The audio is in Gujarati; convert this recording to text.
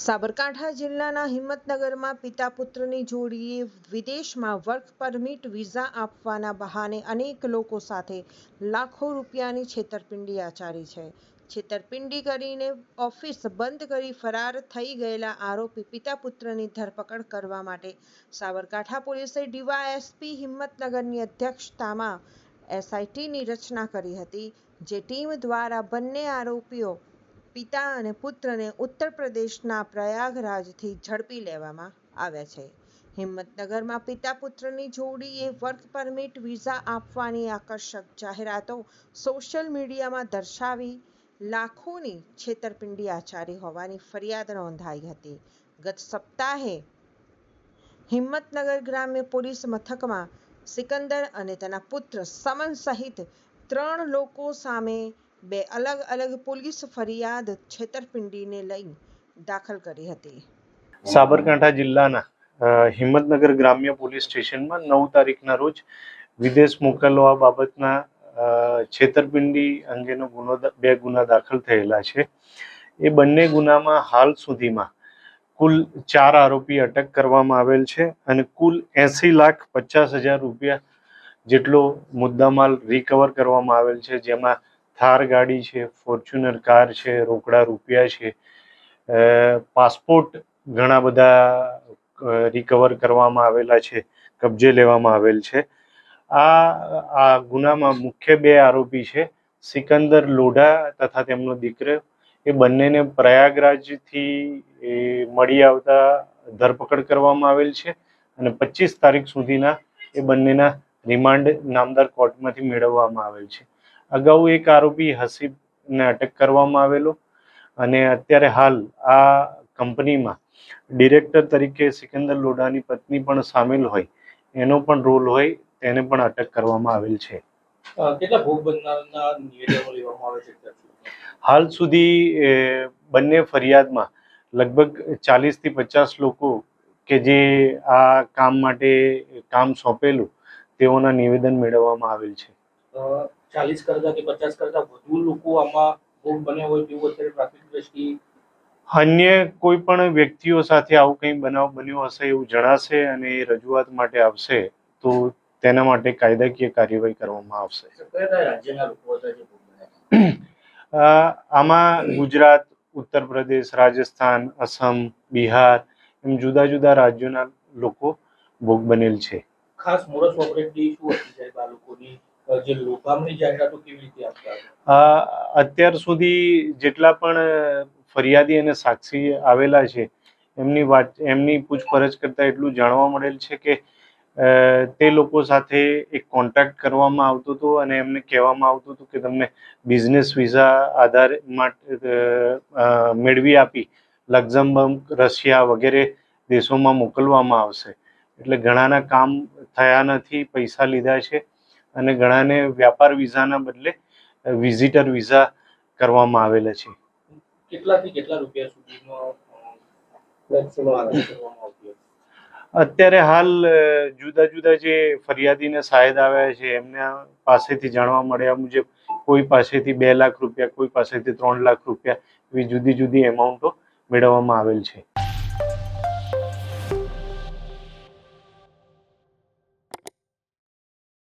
સાબરકાંઠા જિલ્લાના હિંમતનગરમાં પિતા પુત્રની જોડીએ વિદેશમાં વર્ક પરમિટ વિઝા આપવાના બહાને અનેક લોકો સાથે લાખો રૂપિયાની છેતરપિંડી આચારી છે. છેતરપિંડી કરીને ઓફિસ બંધ કરી ફરાર થઈ ગયેલા આરોપી પિતા પુત્રની ધરપકડ કરવા માટે સાબરકાંઠા પોલીસે ડીવાયએસપી હિંમતનગરની અધ્યક્ષતામાં એસઆઈટીની રચના કરી હતી, જે ટીમ દ્વારા બંને આરોપીઓ પિતા અને પુત્રને ઉત્તર પ્રદેશના પ્રયાગરાજથી ઝડપી લેવામાં આવ્યા છે. હિંમતનગરમાં પિતા પુત્રની જોડીએ વર્ક પરમિટ, વિઝા આપવાની આકર્ષક જાહેરાતો સોશિયલ મીડિયામાં દર્શાવી લાખોની છેતરપિંડી આચારી હોવાની ફરિયાદ નોંધાઈ હતી. ગત સપ્તાહે હિંમતનગર ગ્રામ્ય પોલીસ મથકમાં સિકંદર અને તેના પુત્ર સમન સહિત ત્રણ લોકો સામે બે અલગ અલગ પોલીસ ફરિયાદ છેતરપિંડીને લઈ દાખલ કરી હતી. સાબરકાંઠા જિલ્લાના હિંમતનગર ગ્રામ્ય પોલીસ સ્ટેશનમાં નવ તારીખના રોજ વિદેશ મોકલવા બાબતના છેતરપિંડી અંગેનો ગુનો બે ગુના દાખલ થયેલા છે. એ બંને ગુનામાં હાલ સુધીમાં કુલ ચાર આરોપી અટક કરવામાં આવેલ છે અને કુલ એંસી લાખ પચાસ હજાર રૂપિયા જેટલો મુદ્દામાલ રિકવર કરવામાં આવેલ છે, જેમાં થાર ગાડી છે ફોર્ચ્યુનર કાર છે, રોકડા રૂપિયા છે પાસપોર્ટ ઘણા બધા રિકવર કરવામાં આવેલા છે, કબજે લેવામાં આવેલ છે. આ આ ગુનામાં મુખ્ય બે આરોપી છે, સિકંદર લોઢા તથા તેમનો દીકરો. એ બંનેને પ્રયાગરાજથી મળી આવતા ધરપકડ કરવામાં આવેલ છે અને પચીસ તારીખ સુધીના એ બંનેના રિમાન્ડ નામદાર કોર્ટમાંથી મેળવવામાં આવેલ છે. અગાઉ એક આરોપી હસીબને અટક કરવામાં આવેલો અને અત્યારે હાલ આ કંપનીમાં ડિરેક્ટર તરીકે સિકંદર લોઢાની પત્ની પણ સામેલ હોય એનો પણ રોલ હોય તેને પણ અટક કરવામાં આવેલ છે. કેટલા ભોગ બનનારના નિવેદનો લેવામાં આવે છે હાલ સુધી બંને ફરિયાદમાં લગભગ ચાલીસથી પચાસ લોકો કે જે આ કામ માટે કામ સોંપેલું તેઓના નિવેદન મેળવવામાં આવેલ છે. ચાલીસ કરતા કે પચાસ કરતા વધુ લોકો આમાં ભોગ બન્યા હોય તેવું અત્યારે ટ્રાફિક દ્રષ્ટિએ અન્ય કોઈ પણ વ્યક્તિઓ સાથે આવું કંઈ બનાવ બન્યો હશે એવું જણાશે અને એ રજૂઆત માટે આવશે તો તેના માટે કાયદાકીય કાર્યવાહી કરવામાં આવશે. આમાં ગુજરાત ઉત્તર પ્રદેશ રાજસ્થાન અસમ બિહાર એમ જુદા જુદા રાજ્યોના લોકો ભોગ બનેલ છે. ખાસ મોરસ ઓપરેટરી શું હતી સાહેબ આ લોકોની જે લોકામની જાહેરાતો કેવી રીતે આપતા અત્યાર સુધી જેટલા પણ ફરિયાદી અને સાક્ષી આવેલા છે, એમની વાત, એમની પૂછપરછ કરતા એટલું જાણવા મળેલ છે કે તે લોકો સાથે એક કોન્ટેક્ટ કરવામાં આવતો હતો અને એમને કહેવામાં આવતું હતું કે તમને બિઝનેસ વિઝા આધાર માટે મેળવી આપી, લક્ઝમબર્ગ, રશિયા વગેરે દેશોમાં મોકલવામાં આવશે. એટલે ઘણાના કામ થયા નથી, પૈસા લીધા છે. અને ઘણાને વ્યાપાર વિઝાના બદલે વિઝિટર વિઝા કરવામાં આવેલા છે. કેટલાથી કેટલા રૂપિયા સુધીનો? અત્યારે હાલ જુદા જુદા જે ફરિયાદીને સાહેદ આવ્યા છે એમના પાસેથી જાણવા મળ્યા મુજબ કોઈ પાસેથી બે લાખ રૂપિયા કોઈ પાસેથી ત્રણ લાખ રૂપિયા એવી જુદી જુદી એમાઉન્ટો મેળવવામાં આવેલ છે.